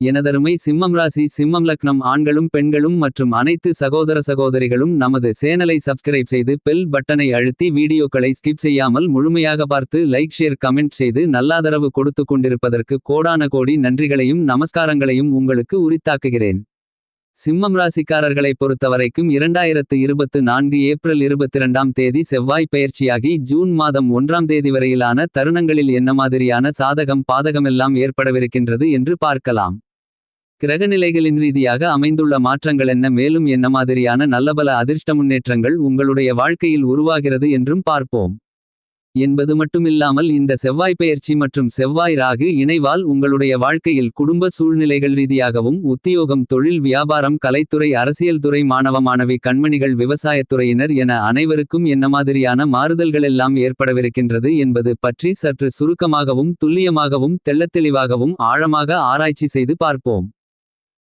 எனதருமை சிம்மம் ராசி சிம்மம் லக்னம் ஆண்களும் பெண்களும் மற்றும் அனைத்து சகோதர சகோதரிகளும் நமது சேனலை சப்ஸ்கிரைப் செய்து பெல் பட்டனை அழுத்தி வீடியோக்களை ஸ்கிப் செய்யாமல் முழுமையாக பார்த்து லைக் ஷேர் கமெண்ட் செய்து நல்லாதரவு கொடுத்து கொண்டிருப்பதற்கு கோடான கோடி நன்றிகளையும் நமஸ்காரங்களையும் உங்களுக்கு உரித்தாக்குகிறேன். சிம்மம் ராசிக்காரர்களை பொறுத்தவரைக்கும் இரண்டாயிரத்து இருபத்து நான்கு ஏப்ரல் இருபத்திரண்டாம் தேதி செவ்வாய் பயிற்சியாகி ஜூன் மாதம் ஒன்றாம் தேதி வரையிலான தருணங்களில் என்ன மாதிரியான சாதகம் பாதகமெல்லாம் ஏற்படவிருக்கின்றது என்று பார்க்கலாம். கிரகநிலைகளின் ரீதியாக அமைந்துள்ள மாற்றங்கள் என்ன? மேலும் என்ன மாதிரியான நல்லபல அதிர்ஷ்ட முன்னேற்றங்கள் உங்களுடைய வாழ்க்கையில் உருவாகிறது என்றும் பார்ப்போம். என்பது மட்டுமில்லாமல் இந்த செவ்வாய் பெயர்ச்சி மற்றும் செவ்வாய் ராகு இணைவால் உங்களுடைய வாழ்க்கையில் குடும்ப சூழ்நிலைகள் ரீதியாகவும் உத்தியோகம் தொழில் வியாபாரம் கலைத்துறை அரசியல் துறை மாணவ மாணவி கண்மணிகள் விவசாயத்துறையினர் என அனைவருக்கும் என்ன மாதிரியான மாறுதல்களெல்லாம் ஏற்படவிருக்கின்றது என்பது பற்றி சற்று சுருக்கமாகவும் துல்லியமாகவும் தெள்ளத்தெளிவாகவும் ஆழமாக ஆராய்ச்சி செய்து பார்ப்போம்.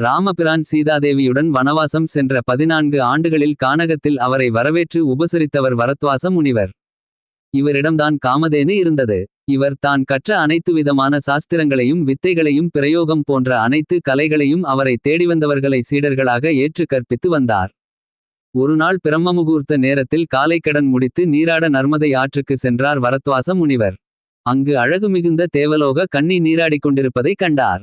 ராமபிரான் சீதாதேவியுடன் வனவாசம் சென்ற பதினான்கு ஆண்டுகளில் கானகத்தில் அவரை வரவேற்று உபசரித்தவர் வரத்வாச முனிவர். இவரிடம்தான் காமதேனு இருந்தது. இவர் தான் கற்ற அனைத்து விதமான சாஸ்திரங்களையும் வித்தைகளையும் பிரயோகம் போன்ற அனைத்து கலைகளையும் அவரை தேடிவந்தவர்களை சீடர்களாக ஏற்று கற்பித்து வந்தார். ஒருநாள் பிரம்மமுகூர்த்த நேரத்தில் காலைக்கடன் முடித்து நீராட நர்மதை ஆற்றுக்கு சென்றார் வரத்வாச முனிவர். அங்கு அழகு மிகுந்த தேவலோக கண்ணி நீராடிக் கொண்டிருப்பதைக் கண்டார்.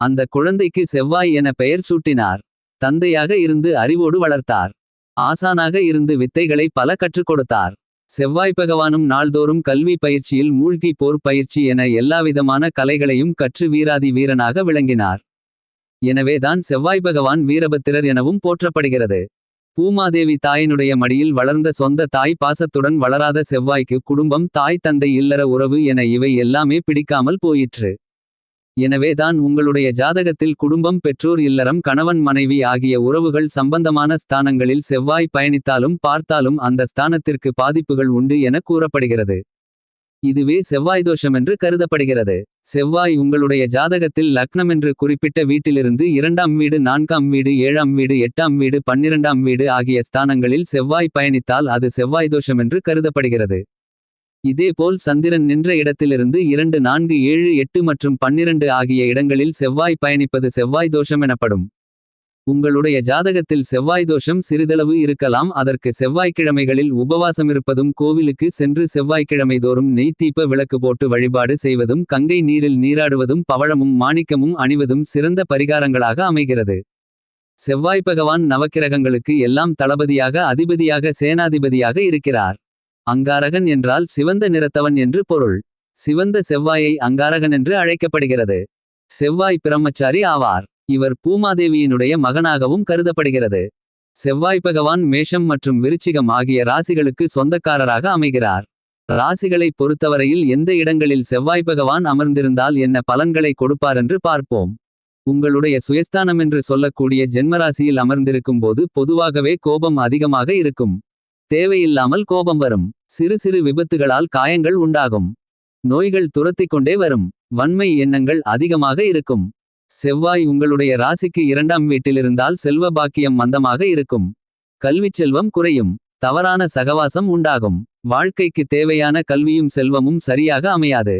அந்த குழந்தைக்கு செவ்வாய் என பெயர் சூட்டினார். தந்தையாக இருந்து அறிவோடு வளர்த்தார். ஆசானாக இருந்து வித்தைகளை பல கற்றுக் கொடுத்தார். செவ்வாய் பகவானும் நாள்தோறும் கல்வி பயிற்சியில் மூழ்கி போர் பயிற்சி என எல்லாவிதமான கலைகளையும் கற்று வீராதி வீரனாக விளங்கினார். எனவேதான் செவ்வாய் பகவான் வீரபத்திரர் எனவும் போற்றப்படுகிறது. பூமாதேவி தாயினுடைய மடியில் வளர்ந்த சொந்த தாய் பாசத்துடன் வளராத செவ்வாய்க்கு குடும்பம் தாய் தந்தை இல்லற உறவு என இவை எல்லாமே பிடிக்காமல் போயிற்று. எனவேதான் உங்களுடைய ஜாதகத்தில் குடும்பம் பெற்றோர் இல்லறம் கணவன் மனைவி ஆகிய உறவுகள் சம்பந்தமான ஸ்தானங்களில் செவ்வாய் பயணித்தாலும் பார்த்தாலும் அந்த ஸ்தானத்திற்கு பாதிப்புகள் உண்டு என கூறப்படுகிறது. இதுவே செவ்வாய் தோஷமென்று கருதப்படுகிறது. செவ்வாய் உங்களுடைய ஜாதகத்தில் லக்னமென்று குறிப்பிட்ட வீட்டிலிருந்து இரண்டாம் வீடு நான்காம் வீடு ஏழாம் வீடு எட்டாம் வீடு பன்னிரண்டாம் வீடு ஆகிய ஸ்தானங்களில் செவ்வாய் பயணித்தால் அது செவ்வாய் தோஷமென்று கருதப்படுகிறது. இதேபோல் சந்திரன் நின்ற இடத்திலிருந்து இரண்டு நான்கு ஏழு எட்டு மற்றும் பன்னிரண்டு ஆகிய இடங்களில் செவ்வாய் பயணிப்பது செவ்வாய் தோஷம் எனப்படும். உங்களுடைய ஜாதகத்தில் செவ்வாய் தோஷம் சிறிதளவு இருக்கலாம். அதற்கு செவ்வாய்க்கிழமைகளில் உபவாசமிருப்பதும் கோவிலுக்கு சென்று செவ்வாய்க்கிழமை தோறும் நெய்த்தீப்ப விளக்கு போட்டு வழிபாடு செய்வதும் கங்கை நீரில் நீராடுவதும் பவழமும் மாணிக்கமும் அணிவதும் சிறந்த பரிகாரங்களாக அமைகிறது. செவ்வாய் பகவான் நவக்கிரகங்களுக்கு எல்லாம் தளபதியாக அதிபதியாக சேனாதிபதியாக இருக்கிறார். அங்காரகன் என்றால் சிவந்த நிறத்தவன் என்று பொருள். சிவந்த செவ்வாயை அங்காரகன் என்று அழைக்கப்படுகிறது. செவ்வாய் பிரம்மச்சாரி ஆவார். இவர் பூமாதேவியினுடைய மகனாகவும் கருதப்படுகிறது. செவ்வாய் பகவான் மேஷம் மற்றும் விருச்சிகம் ஆகிய ராசிகளுக்கு சொந்தக்காரராக அமைகிறார். ராசிகளை பொறுத்தவரையில் எந்த இடங்களில் செவ்வாய் பகவான் அமர்ந்திருந்தால் என்ன பலன்களை கொடுப்பாரென்று பார்ப்போம். உங்களுடைய சுயஸ்தானம் என்று சொல்லக்கூடிய ஜென்மராசியில் அமர்ந்திருக்கும் போது பொதுவாகவே கோபம் அதிகமாக இருக்கும். தேவையில்லாமல் கோபம் வரும். சிறு சிறு விபத்துகளால் காயங்கள் உண்டாகும் நோய்கள் துரத்திக் கொண்டே வரும் வன்மை எண்ணங்கள் அதிகமாக இருக்கும் செவ்வாய் உங்களுடைய ராசிக்கு இரண்டாம் வீட்டிலிருந்தால் செல்வ பாக்கியம் மந்தமாக இருக்கும். கல்விச் செல்வம் குறையும். தவறான சகவாசம் உண்டாகும். வாழ்க்கைக்கு தேவையான கல்வியும் செல்வமும் சரியாக அமையாது.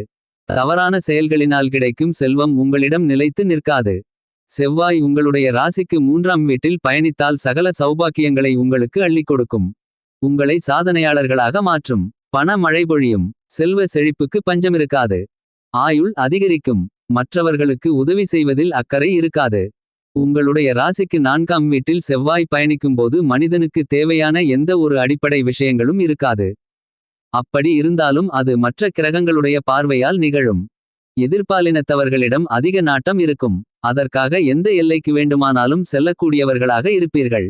தவறான செயல்களினால் கிடைக்கும் செல்வம் உங்களிடம் நிலைத்து நிற்காது. செவ்வாய் உங்களுடைய ராசிக்கு மூன்றாம் வீட்டில் பயணித்தால் சகல சௌபாக்கியங்களை உங்களுக்கு அள்ளிக் கொடுக்கும். உங்களை சாதனையாளர்களாக மாற்றும். பண மழை பொழியும். செல்வ செழிப்புக்கு பஞ்சமிருக்காது. ஆயுள் அதிகரிக்கும். மற்றவர்களுக்கு உதவி செய்வதில் அக்கறை இருக்காது. உங்களுடைய ராசிக்கு நான்காம் வீட்டில் செவ்வாய் பயணிக்கும்போது மனிதனுக்கு தேவையான எந்த ஒரு அடிப்படை விஷயங்களும் இருக்காது. அப்படி இருந்தாலும் அது மற்ற கிரகங்களுடைய பார்வையால் நிகழும். எதிர்பாலினத்தவர்களிடம் அதிக நாட்டம் இருக்கும். அதற்காக எந்த எல்லைக்கு வேண்டுமானாலும் செல்லக்கூடியவர்களாக இருப்பீர்கள்.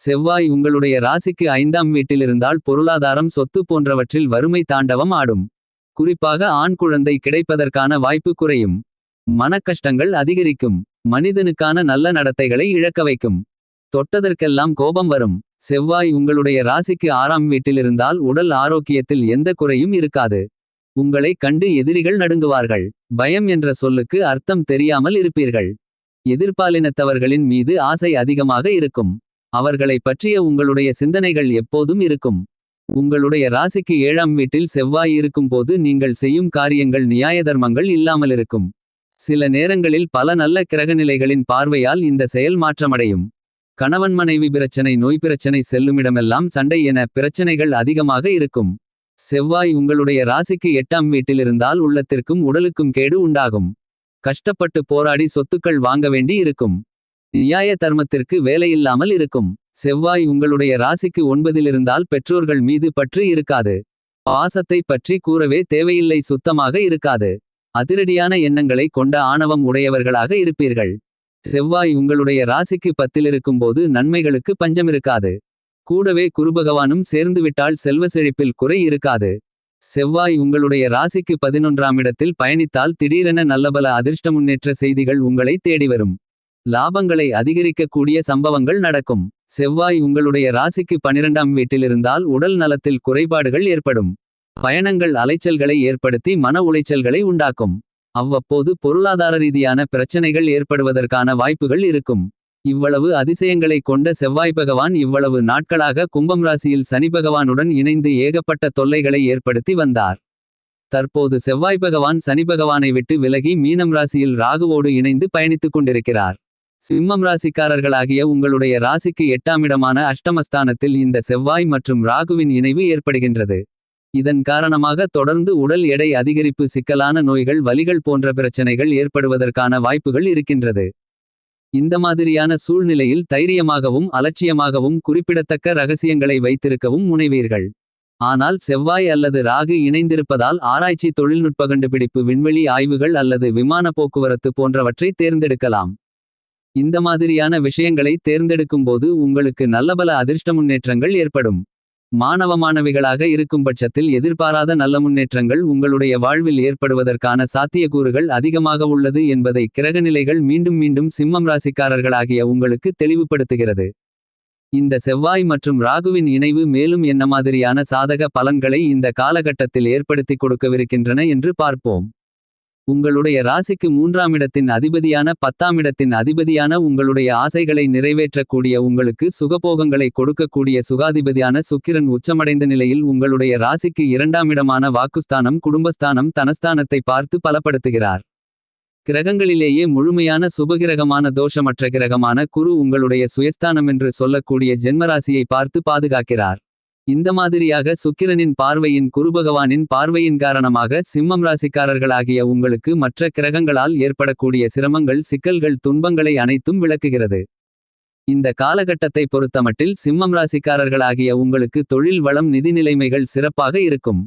செவ்வாய் உங்களுடைய ராசிக்கு ஐந்தாம் வீட்டிலிருந்தால் பொருளாதாரம் சொத்து போன்றவற்றில் வறுமை தாண்டவம் ஆடும். குறிப்பாக ஆண் குழந்தை கிடைப்பதற்கான வாய்ப்பு குறையும். மனக்கஷ்டங்கள் அதிகரிக்கும். மனிதனுக்கான நல்ல நடத்தைகளை இழக்க வைக்கும். தொட்டதற்கெல்லாம் கோபம் வரும். செவ்வாய் உங்களுடைய ராசிக்கு ஆறாம் வீட்டிலிருந்தால் உடல் ஆரோக்கியத்தில் எந்த குறையும் இருக்காது. உங்களை கண்டு எதிரிகள் நடுங்குவார்கள். பயம் என்ற சொல்லுக்கு அர்த்தம் தெரியாமல் இருப்பீர்கள். எதிர்பாலினத்தவர்களின் மீது ஆசை அதிகமாக இருக்கும். அவர்களைப் பற்றிய உங்களுடைய சிந்தனைகள் எப்போதும் இருக்கும். உங்களுடைய ராசிக்கு ஏழாம் வீட்டில் செவ்வாய் இருக்கும்போது நீங்கள் செய்யும் காரியங்கள் நியாயதர்மங்கள் இல்லாமலிருக்கும். சில நேரங்களில் பல நல்ல கிரகநிலைகளின் பார்வையால் இந்த செயல் மாற்றமடையும். கணவன் மனைவி பிரச்சனை நோய் பிரச்சனை செல்லுமிடமெல்லாம் சண்டை என பிரச்சனைகள் அதிகமாக இருக்கும். செவ்வாய் உங்களுடைய ராசிக்கு எட்டாம் வீட்டிலிருந்தால் உள்ளத்திற்கும் உடலுக்கும் கேடு உண்டாகும். கஷ்டப்பட்டு போராடி சொத்துக்கள் வாங்க வேண்டி இருக்கும். நியாய தர்மத்திற்கு வேலையில்லாமல் இருக்கும். செவ்வாய் உங்களுடைய ராசிக்கு ஒன்பதிலிருந்தால் பெற்றோர்கள் மீது பற்று இருக்காது. பாசத்தை பற்றி கூறவே தேவையில்லை சுத்தமாக இருக்காது. அதிரடியான எண்ணங்களை கொண்ட ஆணவம் உடையவர்களாக இருப்பீர்கள். செவ்வாய் உங்களுடைய ராசிக்கு பத்திலிருக்கும்போது நன்மைகளுக்கு பஞ்சமிருக்காது. கூடவே குருபகவானும் சேர்ந்துவிட்டால் செல்வ செழிப்பில் குறை இருக்காது. செவ்வாய் உங்களுடைய ராசிக்கு பதினொன்றாம் இடத்தில் பயணித்தால் திடீரென நல்லபல அதிர்ஷ்ட முன்னேற்ற செய்திகள் உங்களை தேடிவரும். லாபங்களை அதிகரிக்கக்கூடிய சம்பவங்கள் நடக்கும். செவ்வாய் உங்களுடைய ராசிக்கு பனிரெண்டாம் வீட்டிலிருந்தால் உடல் நலத்தில் குறைபாடுகள் ஏற்படும். பயணங்கள் அலைச்சல்களை ஏற்படுத்தி மன உளைச்சல்களை உண்டாக்கும். அவ்வப்போது பொருளாதார ரீதியான பிரச்சனைகள் ஏற்படுவதற்கான வாய்ப்புகள் இருக்கும். இவ்வளவு அதிசயங்களை கொண்ட செவ்வாய் பகவான் இவ்வளவு நாட்களாக கும்பம் ராசியில் சனி பகவானுடன் இணைந்து ஏகப்பட்ட தொல்லைகளை ஏற்படுத்தி வந்தார். தற்போது செவ்வாய் பகவான் சனி பகவானை விட்டு விலகி மீனம் ராசியில் ராகுவோடு இணைந்து பயணித்துக் கொண்டிருக்கிறார். சிம்மம் ராசிக்காரர்களாகிய உங்களுடைய ராசிக்கு எட்டாமிடமான அஷ்டமஸ்தானத்தில் இந்த செவ்வாய் மற்றும் ராகுவின் இணைவு ஏற்படுகின்றது. இதன் காரணமாக தொடர்ந்து உடல் எடை அதிகரிப்பு சிக்கலான நோய்கள் வலிகள் போன்ற பிரச்சனைகள் ஏற்படுவதற்கான வாய்ப்புகள் இருக்கின்றது. இந்த மாதிரியான சூழ்நிலையில் தைரியமாகவும் அலட்சியமாகவும் குறிப்பிடத்தக்க ரகசியங்களை வைத்திருக்கவும் முனைவீர்கள். ஆனால் செவ்வாய் அல்லது ராகு இணைந்திருப்பதால் ஆராய்ச்சி தொழில்நுட்ப கண்டுபிடிப்பு விண்வெளி ஆய்வுகள் அல்லது விமான போக்குவரத்து போன்றவற்றை தேர்ந்தெடுக்கலாம். இந்த மாதிரியான விஷயங்களை தேர்ந்தெடுக்கும்போது உங்களுக்கு நல்லபல அதிர்ஷ்ட முன்னேற்றங்கள் ஏற்படும். மாணவ மாணவிகளாக இருக்கும் பட்சத்தில் எதிர்பாராத நல்ல முன்னேற்றங்கள் உங்களுடைய வாழ்வில் ஏற்படுவதற்கான சாத்தியக்கூறுகள் அதிகமாக உள்ளது என்பதை கிரகநிலைகள் மீண்டும் மீண்டும் சிம்மம் ராசிக்காரர்களாகிய உங்களுக்கு தெளிவுபடுத்துகிறது. இந்த செவ்வாய் மற்றும் ராகுவின் இணைவு மேலும் என்ன மாதிரியான சாதக பலன்களை இந்த காலகட்டத்தில் ஏற்படுத்திக் கொடுக்கவிருக்கின்றன என்று பார்ப்போம். உங்களுடைய ராசிக்கு மூன்றாம் இடத்தின் அதிபதியான பத்தாம் இடத்தின் அதிபதியான உங்களுடைய ஆசைகளை நிறைவேற்றக்கூடிய உங்களுக்கு சுகபோகங்களை கொடுக்கக்கூடிய சுகாதிபதியான சுக்கிரன் உச்சமடைந்த நிலையில் உங்களுடைய ராசிக்கு இரண்டாம் இடமான வாக்குஸ்தானம் குடும்பஸ்தானம் தனஸ்தானத்தை பார்த்து பலப்படுத்துகிறார். கிரகங்களிலேயே முழுமையான சுபகிரகமான தோஷமற்ற கிரகமான குரு உங்களுடைய சுயஸ்தானம் என்று சொல்லக்கூடிய ஜென்மராசியை பார்த்து பாதுகாக்கிறார். இந்த மாதிரியாக சுக்கிரனின் பார்வையின் குருபகவானின் பார்வையின் காரணமாக சிம்மம் ராசிக்காரர்களாகிய உங்களுக்கு மற்ற கிரகங்களால் ஏற்படக்கூடிய சிரமங்கள் சிக்கல்கள் துன்பங்களை அனைத்தும் விளக்குகிறது. இந்த காலகட்டத்தை பொறுத்தமட்டில் சிம்மம் ராசிக்காரர்களாகிய உங்களுக்கு தொழில் வளம் நிதி நிலைமைகள் சிறப்பாக இருக்கும்.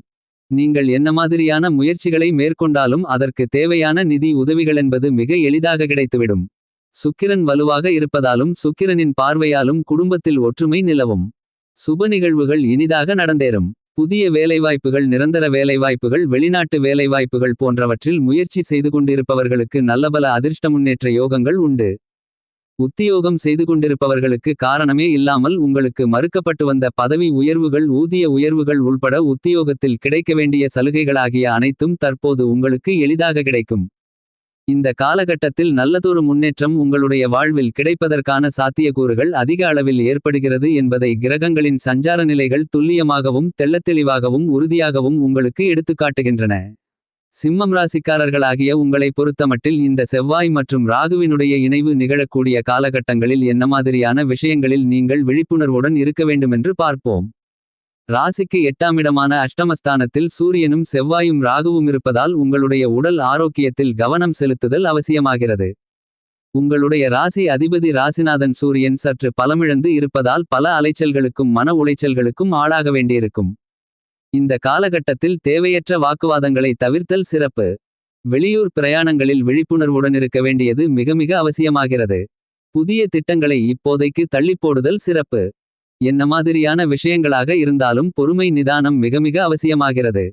நீங்கள் என்ன மாதிரியான முயற்சிகளை மேற்கொண்டாலும் அதற்கு தேவையான நிதி உதவிகளென்பது மிக எளிதாக கிடைத்துவிடும். சுக்கிரன் வலுவாக இருப்பதாலும் சுக்கிரனின் பார்வையாலும் குடும்பத்தில் ஒற்றுமை நிலவும். சுப நிகழ்வுகள் இனிதாக நடந்தேறும். புதிய வேலைவாய்ப்புகள் நிரந்தர வேலைவாய்ப்புகள் வெளிநாட்டு வேலைவாய்ப்புகள் போன்றவற்றில் முயற்சி செய்து கொண்டிருப்பவர்களுக்கு நல்லபல அதிர்ஷ்ட முன்னேற்ற யோகங்கள் உண்டு. உத்தியோகம் செய்து கொண்டிருப்பவர்களுக்கு காரணமே இல்லாமல் உங்களுக்கு மறுக்கப்பட்டு வந்த பதவி உயர்வுகள் ஊதிய உயர்வுகள் உள்பட உத்தியோகத்தில் கிடைக்க வேண்டிய சலுகைகளாகிய அனைத்தும் தற்போது உங்களுக்கு எளிதாக கிடைக்கும். இந்த காலகட்டத்தில் நல்லதொரு முன்னேற்றம் உங்களுடைய வாழ்வில் கிடைப்பதற்கான சாத்தியக்கூறுகள் அதிக அளவில் ஏற்படுகிறது என்பதை கிரகங்களின் சஞ்சார நிலைகள் துல்லியமாகவும் தெள்ளத்தெளிவாகவும் உறுதியாகவும் உங்களுக்கு எடுத்துக்காட்டுகின்றன. சிம்மம் ராசிக்காரர்களாகிய உங்களை பொறுத்தமட்டில் இந்த செவ்வாய் மற்றும் ராகுவினுடைய இணைவு நிகழக்கூடிய காலகட்டங்களில் என்ன மாதிரியான விஷயங்களில் நீங்கள் விழிப்புணர்வுடன் இருக்க வேண்டுமென்று பார்ப்போம். ராசிக்கு எட்டாமிடமான அஷ்டமஸ்தானத்தில் சூரியனும் செவ்வாயும் ராகுவும் இருப்பதால் உங்களுடைய உடல் ஆரோக்கியத்தில் கவனம் செலுத்துதல் அவசியமாகிறது. உங்களுடைய ராசி அதிபதி ராசிநாதன் சூரியன் சற்று பலமிழந்து இருப்பதால் பல அலைச்சல்களுக்கும் மன உளைச்சல்களுக்கும் ஆளாக வேண்டியிருக்கும். இந்த காலகட்டத்தில் தேவையற்ற வாக்குவாதங்களை தவிர்த்தல் சிறப்பு. வெளியூர் பிரயாணங்களில் விழிப்புணர்வுடன் இருக்க வேண்டியது மிக மிக அவசியமாகிறது. புதிய திட்டங்களை இப்போதைக்கு தள்ளிப்போடுதல் சிறப்பு. என்ன மாதிரியான விஷயங்களாக இருந்தாலும் பொறுமை நிதானம் மிக மிக அவசியமாகிறது.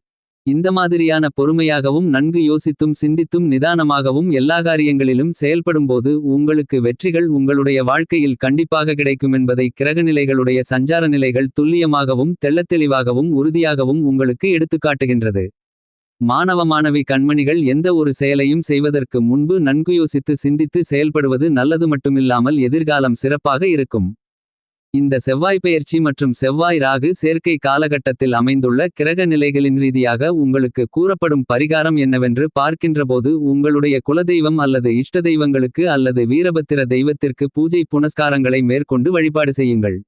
இந்த மாதிரியான பொறுமையாகவும் நன்கு யோசித்தும் சிந்தித்தும் நிதானமாகவும் எல்லா காரியங்களிலும் செயல்படும்போது உங்களுக்கு வெற்றிகள் உங்களுடைய வாழ்க்கையில் கண்டிப்பாக கிடைக்குமென்பதை கிரகநிலைகளுடைய சஞ்சார நிலைகள் துல்லியமாகவும் தெள்ளத்தெளிவாகவும் உறுதியாகவும் உங்களுக்கு எடுத்துக்காட்டுகின்றது. மாணவ மாணவி கண்மணிகள் எந்த ஒரு செயலையும் செய்வதற்கு முன்பு நன்கு யோசித்து சிந்தித்து செயல்படுவது நல்லது மட்டுமில்லாமல் எதிர்காலம் சிறப்பாக இருக்கும். இந்த செவ்வாய் பெயர்ச்சி மற்றும் செவ்வாய் ராகு சேர்க்கை காலகட்டத்தில் அமைந்துள்ள கிரக நிலைகளின் ரீதியாக உங்களுக்கு கூறப்படும் பரிகாரம் என்னவென்று பார்க்கின்றபோது உங்களுடைய குலதெய்வம் அல்லது இஷ்ட தெய்வங்களுக்கு அல்லது வீரபத்திர தெய்வத்திற்கு பூஜை புனஸ்காரங்களை மேற்கொண்டு வழிபாடு செய்யுங்கள்.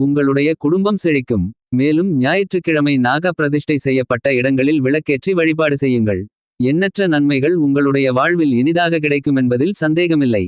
உங்களுடைய குடும்பம் செழிக்கும். மேலும் ஞாயிற்றுக்கிழமை நாக பிரதிஷ்டை செய்யப்பட்ட இடங்களில் விளக்கேற்றி வழிபாடு செய்யுங்கள். எண்ணற்ற நன்மைகள் உங்களுடைய வாழ்வில் இனிதாக கிடைக்குமென்பதில் சந்தேகமில்லை.